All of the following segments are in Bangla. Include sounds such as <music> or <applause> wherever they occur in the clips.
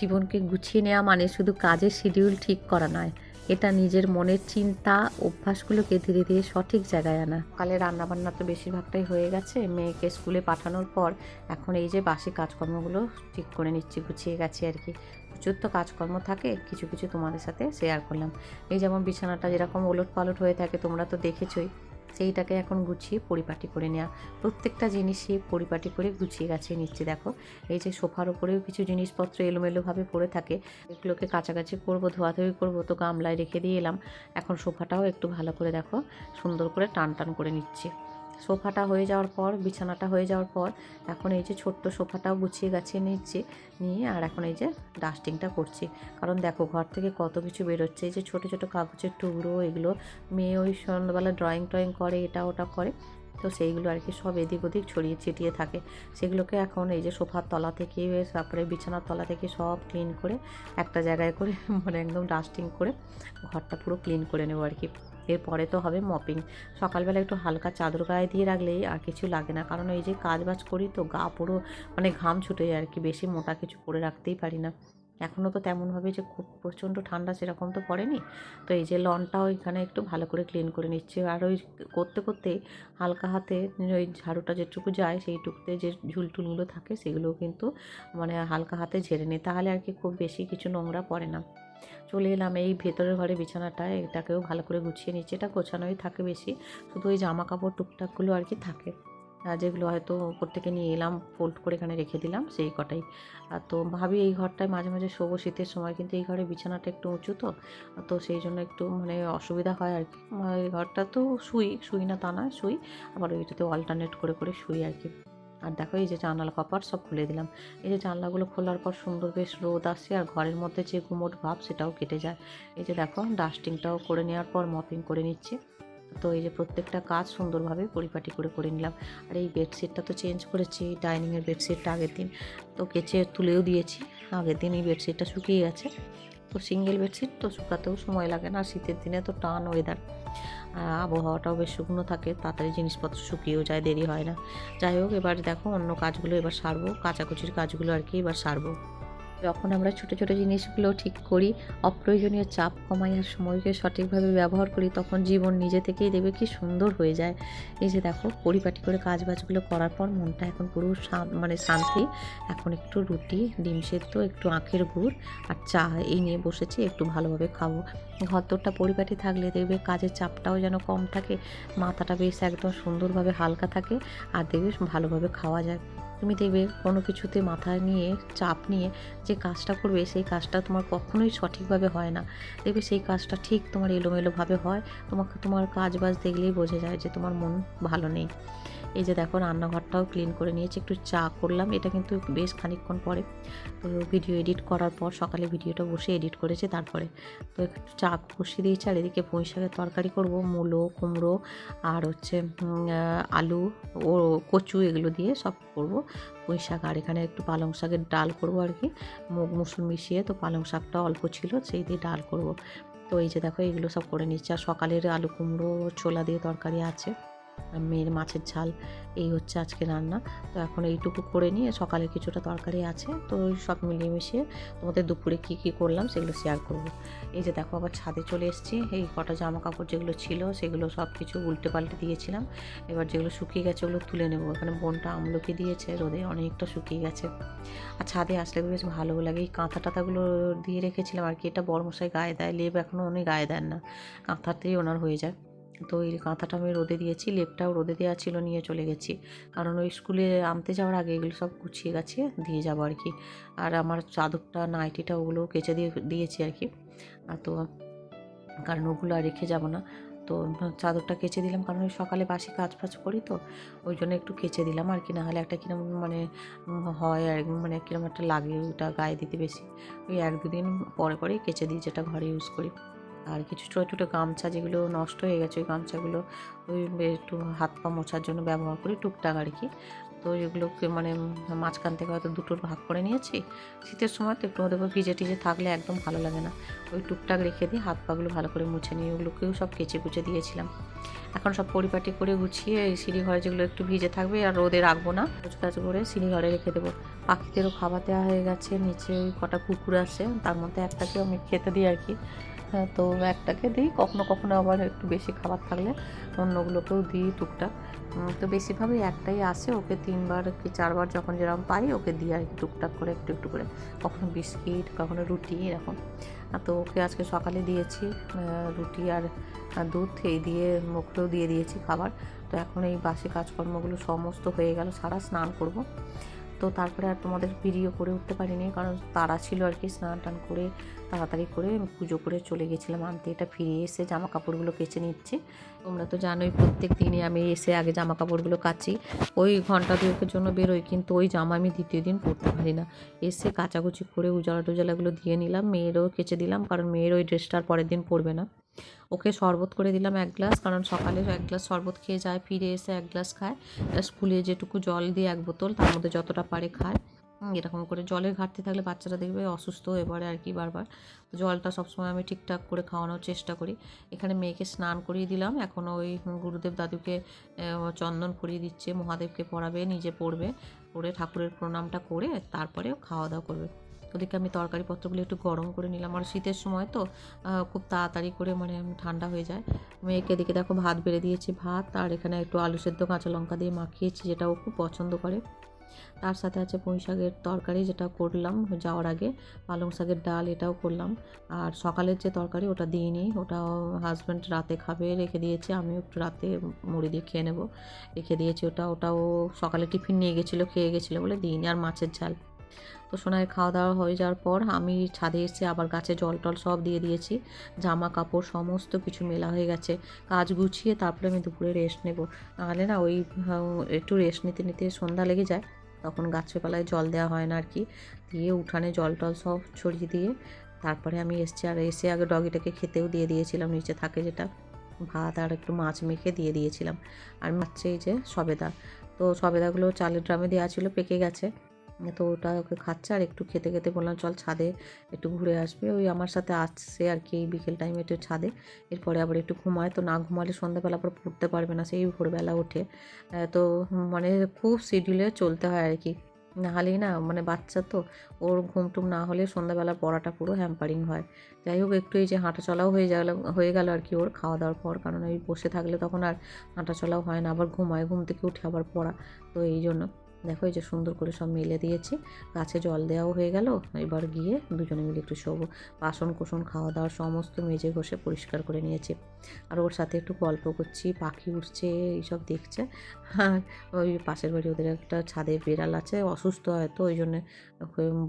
জীবনকে গুছিয়ে নেওয়া মানে শুধু কাজের শিডিউল ঠিক করা নয়, এটা নিজের মনের চিন্তা, অভ্যাসগুলোকে ধীরে ধীরে সঠিক জায়গায় আনা। কালে রান্নাবান্না তো বেশিরভাগটাই হয়ে গেছে, মেয়েকে স্কুলে পাঠানোর পর এখন এই যে বাসি কাজকর্মগুলো ঠিক করে নিচ্ছি, গুছিয়ে গেছি আর কি। প্রচুর তো কাজকর্ম থাকে, কিছু কিছু তোমাদের সাথে শেয়ার করলাম। এই যেমন বিছানাটা যেরকম ওলট পালট হয়ে থাকে, তোমরা তো দেখেছোই। সেইটাকে এখন গুছিয়ে পরিপাটি করে নেওয়া প্রত্যেকটা জিনিসই পরিপাটি করে গুছিয়ে গাছিয়ে নিচ্ছি, দেখো। এই যে সোফার উপরেও কিছু জিনিসপত্র এলোমেলোভাবে পড়ে থাকে। এগুলোকে কাছাকাছি করব, ধোয়াধুয়ি করব, তো গামলায় রেখে দিয়ে এলাম। এখন সোফাটাও একটু ভালো করে, দেখো, সুন্দর করে টান টান করে নিচ্ছি। সোফাটা হয়ে যাওয়ার পর, বিছানাটা হয়ে যাওয়ার পর, এখন এই যে ছোট্ট সোফাটাও গুছিয়ে গাছিয়ে নিচ্ছি, নিয়ে আর এখন এই যে ডাস্টিংটা করছি। কারণ দেখো, ঘর থেকে কত কিছু বেরোচ্ছে, এই যে ছোটো ছোটো কাগজের টুকরো, এগুলো মেয়ে ওই সন্ধ্যাবেলা ড্রয়িং টয়িং করে, এটা ওটা করে, তো সেইগুলো আর কি সব এদিক ওদিক ছড়িয়ে ছিটিয়ে থাকে। সেগুলোকে এখন এই যে সোফার তলা থেকে, তারপরে বিছানার তলা থেকে সব ক্লিন করে, একটা জায়গায় করে <laughs> মানে একদম ডাস্টিং করে, ঘরটা পুরো ক্লিন করে নেব আর কি। এরপরে তো হবে মপিং সকালবেলা একটু হালকা চাদর গায়ে দিয়ে রাখলেই আর কিছু লাগে না, কারণ এই যে কাজ বাজ করি তো গা পুরো মানে ঘাম ছুটে যায় আর কি, বেশি মোটা কিছু পরে রাখতেই পারি না। এখনও তো তেমনভাবে যে খুব প্রচণ্ড ঠান্ডা সেরকম তো পড়েনি। তো এই যে লনটাও এখানে একটু ভালো করে ক্লিন করে নিচ্ছে। আর ওই করতে করতে হালকা হাতে ওই ঝাড়ুটা যেটুকু যায় সেইটুকুতে যে ঝুলটুলগুলো থাকে সেগুলোও কিন্তু মানে হালকা হাতে ঝেড়ে নিই। তাহলে আর কি খুব বেশি কিছু নোংরা পড়ে না। চলে এলাম এই ভেতরের ঘরে বিছানাটা এটাকেও ভালো করে গুছিয়ে নিচ্ছি। এটা গোছানোই থাকে বেশি, শুধু ওই জামা কাপড় টুকটাকগুলো আর কি থাকে। আর যেগুলো হয়তো উপর থেকে নিয়ে এলাম ফোল্ড করে এখানে রেখে দিলাম, সেই কটাই। আর তো ভাবি এই ঘরটায় মাঝে মাঝে শোবো শীতের সময়, কিন্তু এই ঘরে বিছানাটা একটু উঁচু তো তো সেই জন্য একটু মানে অসুবিধা হয় আর কি। এই ঘরটা তো শুই শুই না তা নয়, শুই। আবার ওইটাতে অল্টারনেট করে করে শুই আর কি। আর দেখো এই যে জানালা কপার সব খুলে দিলাম। এই যে জানলাগুলো খোলার পর সুন্দর বেশ রোদ আসে আর ঘরের মধ্যে যে গুমোট ভাব সেটাও কেটে যায়। এই যে দেখো ডাস্টিংটাও করে নেওয়ার পর মপিং করে নিচ্ছে। তো এই যে প্রত্যেকটা কাজ সুন্দরভাবে পরিপাটি করে করে নিলাম। আর এই বেডশিটটা তো চেঞ্জ করেছি ডাইনিংয়ের বেডশিটটা আগের দিন। তো কেচে তুলেও দিয়েছি। আগের দিন এই বেডশিটটা শুকিয়ে গেছে। তো সিঙ্গেল বেডশিট তো শুকাতেও সময় লাগে না শীতের দিনে তো টান ওয়েদার আবহাওয়াটাও বেশ শুকনো থাকে, তাড়াতাড়ি জিনিসপত্র শুকিয়েও যায়, দেরি হয় না। যাই হোক, এবার দেখো অন্য কাজগুলো এবার সারবো, কাচাকুচির কাজগুলো আর কি এবার সারবো। যখন আমরা ছোটো ছোটো জিনিসগুলো ঠিক করি, অপ্রয়োজনীয় চাপ কমাই আর সময়কে সঠিকভাবে ব্যবহার করি, তখন জীবন নিজে থেকেই দেবে কি সুন্দর হয়ে যায়। এই যে দেখো, পরিপাটি করে কাজ বাজগুলো করার পর মনটা এখন পুরো মানে শান্তি। এখন একটু রুটি, ডিম সেদ্ধ, একটু আখের গুড় আর চা এই নিয়ে বসেছি, একটু ভালোভাবে খাব। ঘরদোরটা পরিপাটি থাকলে দেখবে কাজের চাপটাও যেন কম থাকে, মাথাটা বেশ একদম সুন্দরভাবে হালকা থাকে আর দেখবে ভালোভাবে খাওয়া যায়। তুমি দেখবে কোনো কিছুতে মাথা নিয়ে চাপ নিয়ে যে কাজটা করবে, সেই কাজটা তোমার কখনোই সঠিকভাবে হয় না। দেখবে সেই কাজটা ঠিক তোমার এলোমেলোভাবে হয়। তোমাকে তোমার কাজ বাজ দেখলেই বোঝা যায় যে তোমার মন ভালো নেই। এই যে দেখো রান্নাঘরটাও ক্লিন করে নিয়েছি, একটু চা করলাম, এটা কিন্তু বেশ খানিকক্ষণ পরে। তো ভিডিও এডিট করার পর সকালে ভিডিওটা বসে এডিট করেছে, তারপরে তো একটু চা বসিয়ে দিয়েছি, আর এদিকে পুঁই শাকের তরকারি করব, মূলো, কুমড়ো আর হচ্ছে আলু ও কচু এগুলো দিয়ে সব করব। পুঁই শাক আর এখানে একটু পালং শাকের ডাল করব আর কি, মুগ, মুসুর মিশিয়ে তো পালং শাকটা অল্প ছিল, সেই দিয়ে ডাল করব। তো এই যে দেখো এগুলো সব করে নিচ্ছি, আর সকালের আলু কুমড়ো, ছোলা দিয়ে তরকারি আছে। মেয়ের মাছের ঝাল, এই হচ্ছে আজকে রান্না। তো এখন এইটুকু করে নিয়ে সকালে কিছুটা তরকারি আছে, তো সব মিলিয়ে মিশিয়ে তোমাদের দুপুরে কী কী করলাম সেগুলো শেয়ার করব। এই যে দেখো আবার ছাদে চলে এসেছি, এই কটা জামা কাপড় যেগুলো ছিল সেগুলো সব কিছু উল্টে পাল্টে দিয়েছিলাম। এবার যেগুলো শুকিয়ে গেছে ওগুলো তুলে নেব। এখানে বোনটা আমলকি দিয়েছে, রোদে অনেকটা শুকিয়ে গেছে। আর ছাদে আসলে বেশ ভালোও লাগে। এই কাঁথা টাথাগুলো দিয়ে রেখেছিলাম আর কি, এটা বড়মশাই গায়ে দেয়, লেপ এখনও উনি গায়ে দেন না। কাঁথাতেই ওনার হয়ে যায়। তো এই কাঁথাটা আমি রোদে দিয়েছি, লেপটাও রোদে দেওয়া ছিল, নিয়ে চলে গেছি। কারণ ওই স্কুলে আনতে যাওয়ার আগে এগুলো সব গুছিয়ে গাছিয়ে দিয়ে যাব আর কি। আর আমার চাদরটা, নাইটিটা ওগুলো কেচে দিয়ে দিয়েছি আর কি। আর তো, কারণ ওগুলো আর রেখে যাব না। তো চাদরটা কেচে দিলাম, কারণ ওই সকালে বাসি কাজ ফাজ করি তো, ওই জন্য একটু কেচে দিলাম আর কি। নাহলে একটা কিরম মানে হয় আর মানে কিরম একটা লাগে ওটা গায়ে দিতে বেশি। ওই এক দুদিন পরে পরেই কেচে দিই যেটা ঘরে ইউজ করি। আর কিছু ছোটো ছোটো গামছা যেগুলো নষ্ট হয়ে গেছে, ওই গামছাগুলো ওই একটু হাত পা মোছার জন্য ব্যবহার করি টুকটাক আর কি। তো এগুলোকে মানে মাঝখান থেকে হয়তো দুটোর ভাগ করে নিয়েছি। শীতের সময় তো একটু ওদের ভিজে টিজে থাকলে একদম ভালো লাগে না। ওই টুকটাক রেখে দিয়ে হাত পাগুলো ভালো করে মুছে নিয়ে ওগুলোকেও সব কেচে কুচে দিয়েছিলাম। এখন সব পরিপাটি করে গুছিয়ে এই সিঁড়ি ঘরে যেগুলো একটু ভিজে থাকবে আর রোদে রাখব না কাজ করে সিঁড়ি ঘরে রেখে দেবো। পাখিদেরও খাবার দেওয়া হয়ে গেছে, নিচে ওই কটা কুকুর আছে, তার মধ্যে একটাকে আমি খেতে দিই আর কি। তো একটাকে দিই। কখনো কখনো আবার একটু বেশি খাবার থাকলে অন্যগুলোকেও দিই টুকটাক। তো বেশিরভাবে একটাই আসে। ওকে তিনবার কি চারবার যখন যেরকম পাই, ওকে দিই আর টুকটাক করে, একটু একটু করে। কখনো বিস্কিট, কখনো রুটি, এরকম। তো ওকে আজকে সকালে দিয়েছি রুটি আর দুধ। এই দিয়ে মুখেও দিয়ে দিয়েছি খাবার। তো এখন এই বাসি কাজকর্মগুলো সমস্ত হয়ে গেল। সারা স্নান করব। তো তারপরে আর তোমাদের ভিডিও করে উঠতে পারিনি, কারণ তারা ছিল আর কি স্নান টান করে তাড়াতাড়ি করে পুজো করে চলে গেছিলাম, আনতে এটা ফিরে এসে জামা কাপড়গুলো কেচে নিচ্ছি। তোমরা তো জানোই প্রত্যেক দিনই আমি এসে আগে জামা কাপড়গুলো কাচি, ওই ঘণ্টা দুয়েকের জন্য বেরোই, কিন্তু ওই জামা আমি দ্বিতীয় দিন পরতে পারি না। এসে কাচাকুচি করে উজালা টুজালাগুলো দিয়ে নিলাম, মেয়েরও কেচে দিলাম, কারণ মেয়ের ওই ড্রেসটা আর পরের দিন পরবে না। ওকে শরবত করে দিলাম এক গ্লাস কারণ সকালে এক গ্লাস শরবত খেয়ে যায় ফিরে এসে এক গ্লাস খায়। স্কুলে যেটুকু জল দিয়ে এক বোতল তার মধ্যে যতটা পারে খায়। এরকম করে জলের ঘাটতি থাকলে বাচ্চারা দেখবে অসুস্থ হয়ে পড়ে আর কি বারবার। জলটা সবসময় আমি ঠিকঠাক করে খাওয়ানোর চেষ্টা করি। এখানে মেয়েকে স্নান করিয়ে দিলাম এখন ওই গুরুদেব দাদুকে চন্দন করিয়ে দিচ্ছে মহাদেবকে পড়াবে নিজে পড়বে পড়ে ঠাকুরের প্রণামটা করে তারপরে খাওয়া দাওয়া করবে। ওদিকে আমি তরকারিপত্রগুলো একটু গরম করে নিলাম। আর শীতের সময় তো খুব তাড়াতাড়ি করে মানে ঠান্ডা হয়ে যায়। আমি একে এদিকে দেখো ভাত বেড়ে দিয়েছি, ভাত, আর এখানে একটু আলু সেদ্ধ কাঁচা লঙ্কা দিয়ে মাখিয়েছি, যেটা ও খুব পছন্দ করে। তার সাথে আছে পুঁই শাকের তরকারি, যেটা করলাম যাওয়ার আগে। পালং শাকের ডাল এটাও করলাম। আর সকালের যে তরকারি ওটা দিইনি, ওটাও হাজব্যান্ড রাতে খাবে, রেখে দিয়েছে। আমিও একটু রাতে মুড়ি দিয়ে খেয়ে নেব। রেখে দিয়েছি ওটা, ওটাও সকালে টিফিন নিয়ে গেছিল, খেয়ে গেছিল বলে দিইনি। আর মাছের ঝাল তো সোনায় খাওয়া দাওয়া হয়ে যাওয়ার পর আমি ছাদে এসে আবার গাছে জল টল সব দিয়ে দিয়েছি। জামা কাপড় সমস্ত কিছু মেলা হয়ে গেছে। কাজ গুছিয়ে তারপরে আমি দুপুরে রেস্ট নেব। নাহলে না ওই একটু রেস্ট নিতে নিতে সন্ধ্যা লেগে যায়। তখন গাছপালায় জল দেওয়া হয় না আর কি দিয়ে উঠানে জল টল সব ছড়িয়ে দিয়ে তারপরে আমি এসছি আর এসে আগে ডগিটাকে খেতেও দিয়ে দিয়েছিলাম, নিচে থাকে যেটা। ভাত আর একটু মাছ মেখে দিয়ে দিয়েছিলাম। আর মাছে এই যে সবেদা। তো সবেদাগুলো চালের ড্রামে দেওয়া ছিল, পেকে গেছে। তো ওটা ওকে খাচ্ছে আর একটু খেতে খেতে বললাম, চল ছাদে একটু ঘুরে আসবে। ওই আমার সাথে আসছে আর কি বিকেল টাইমে একটু ছাদে। এরপরে আবার একটু ঘুমায়, তো না ঘুমালে সন্ধ্যাবেলা আবার পড়তে পারবে না, সেই ভোরবেলা ওঠে তো মানে খুব শিডিউলে চলতে হয় আর কি। নাহলেই না মানে বাচ্চা তো, ওর ঘুম টুম না হলে সন্ধ্যাবেলা পড়াটা পুরো হ্যাম্পারিং হয়। যাই হোক, একটু এই যে হাঁটা চলাও হয়ে গেল হয়ে গেল আর কি ওর খাওয়া দাওয়ার পর, কারণ ওই বসে থাকলে তখন আর হাঁটা চলাও হয় না, আবার ঘুমায়, ঘুম থেকে উঠে আবার পড়া, তো এই জন্য। দেখো এই যে সুন্দর করে সব মেলে দিয়েছি। গাছে জল দেওয়াও হয়ে গেল। এবার গিয়ে দুজনে মিলে একটু শোবো। বাসন কোসন খাওয়া দাওয়া সমস্ত মেজে ঘষে পরিষ্কার করে নিয়েছি। আর ওর সাথে একটু গল্প করছি, পাখি উঠছে এইসব দেখছে। আর ওই পাশের বাড়ি ওদের একটা ছাদে বিড়াল আছে, অসুস্থ হয়তো, ওই জন্যে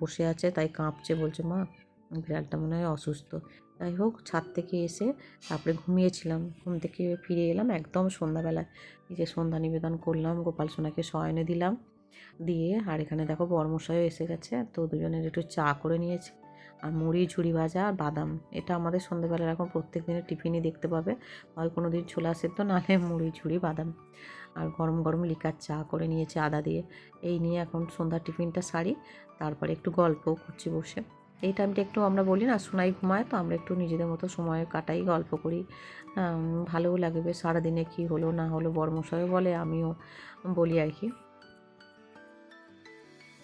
বসে আছে, তাই কাঁপছে, বলছে, মা, বিড়ালটা মনে হয় অসুস্থ। যাই হোক, ছাদ থেকে এসে তারপরে ঘুমিয়েছিলাম। ঘুম থেকে ফিরে এলাম একদম সন্ধ্যাবেলায়। এই যে সন্ধ্যা নিবেদন করলাম, গোপাল সোনাকে শয়নে দিলাম। দিয়ে, আর এখানে দেখো বর্মশাইও এসে গেছে, তো দুজনের একটু চা করে নিয়েছি। আর মুড়ি, ঝুড়ি ভাজা আর বাদাম, এটা আমাদের সন্ধ্যেবেলার এখন প্রত্যেক দিনের টিফিনই দেখতে পাবে। হয় কোনো দিন ছোলা সেদ্ধ নাহলে মুড়ি, ঝুড়ি, বাদাম। আর গরম গরম লিকার চা করে নিয়েছে আদা দিয়ে। এই নিয়ে এখন সন্ধ্যার টিফিনটা সারি, তারপরে একটু গল্পও করছি বসে। এই টাইমটা একটু আমরা বলি না, সোনাই ঘুমায়, তো আমরা একটু নিজেদের মতো সময় কাটাই, গল্প করি। ভালোও লাগবে, সারাদিনে কী হলো, না হলো, বর্মশাইও বলে, আমিও বলি আর কি।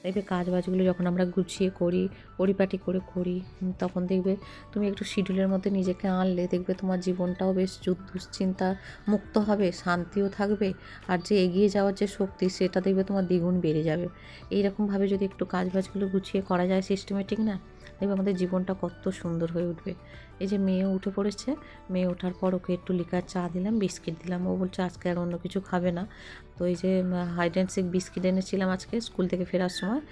দেখবে কাজ বাজগুলো যখন আমরা গুছিয়ে করি, পরিপাটি করে করি তখন দেখবে তুমি একটু শিডিউলের মধ্যে নিজেকে আনলে দেখবে তোমার জীবনটাও বেশ দুশ্চিন্তা মুক্ত হবে, শান্তিও থাকবে আর যে এগিয়ে যাওয়ার যে শক্তি সেটা দেখবে তোমার দ্বিগুণ বেড়ে যাবে। এইরকমভাবে যদি একটু কাজ বাজগুলো গুছিয়ে করা যায় সিস্টেমেটিক না, দেখবে আমাদের জীবনটা কত সুন্দর হয়ে উঠবে। এই যে মেয়ে উঠে পড়েছে, মেয়ে ওঠার পর ওকে একটু লিকার চা দিলাম, বিস্কিট দিলাম। ও বলছে, আজকে আর অন্য কিছু খাবে না। তো এই যে হাইড অ্যান্ড সিক বিস্কিট এনেছিলাম আজকে স্কুল থেকে ফেরার সময়,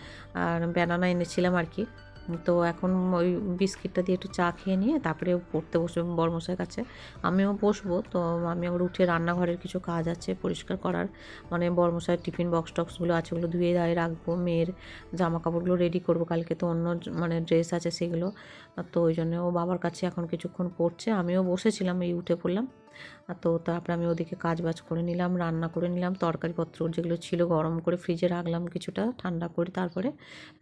আর ব্যানানা এনেছিলাম আর কি। তো এখন ওই বিস্কিটটা দিয়ে একটু চা খেয়ে নিয়ে তারপরে পড়তে বসবে বর্মশার কাছে। আমিও বসবো, তো আমি আবার উঠে রান্নাঘরের কিছু কাজ আছে পরিষ্কার করার। মানে বর্মশার টিফিন বক্স টক্সগুলো আছে ওগুলো ধুয়ে দায়ে রাখব, মেয়ের জামা কাপড়গুলো রেডি করব, কালকে তো অন্য মানে ড্রেস আছে সেগুলো। তো ওই জন্য ও বাবার কাছে এখন কিছুক্ষণ পড়ছে, আমিও বসেছিলাম, এই উঠে পড়লাম। তো তারপরে আমি ওদিকে কাজ বাজ করে নিলাম, রান্না করে নিলাম, তরকারিপত্র যেগুলো ছিল গরম করে ফ্রিজে রাখলাম কিছুটা ঠান্ডা করে তারপরে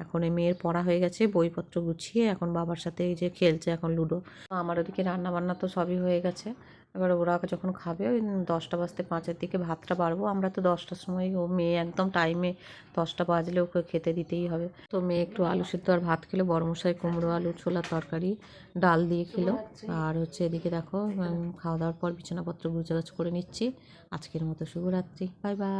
এখন এই মেয়ের পড়া হয়ে গেছে, বইপত্র গুছিয়ে এখন বাবার সাথে এই যে খেলছে এখন লুডো। আমার ওদিকে রান্না বান্না তো সবই হয়ে গেছে। এবার ওরা যখন খাবে, ওই দশটা বাজতে পাঁচের দিকে ভাতটা বাড়বো। আমরা তো দশটার সময়, ও মেয়ে একদম টাইমে দশটা বাজলে ওকে খেতে দিতেই হবে। তো মেয়ে একটু আলু সিদ্ধ আর ভাত খেলো, বড়মশাই কুমড়ো, আলু, ছোলা তরকারি, ডাল দিয়ে খেলো। আর হচ্ছে এদিকে দেখো খাওয়া দাওয়ার পর বিছানাপত্র গুছাগাছ করে নিচ্ছি। আজকের মতো শুভরাত্রি। Bye bye.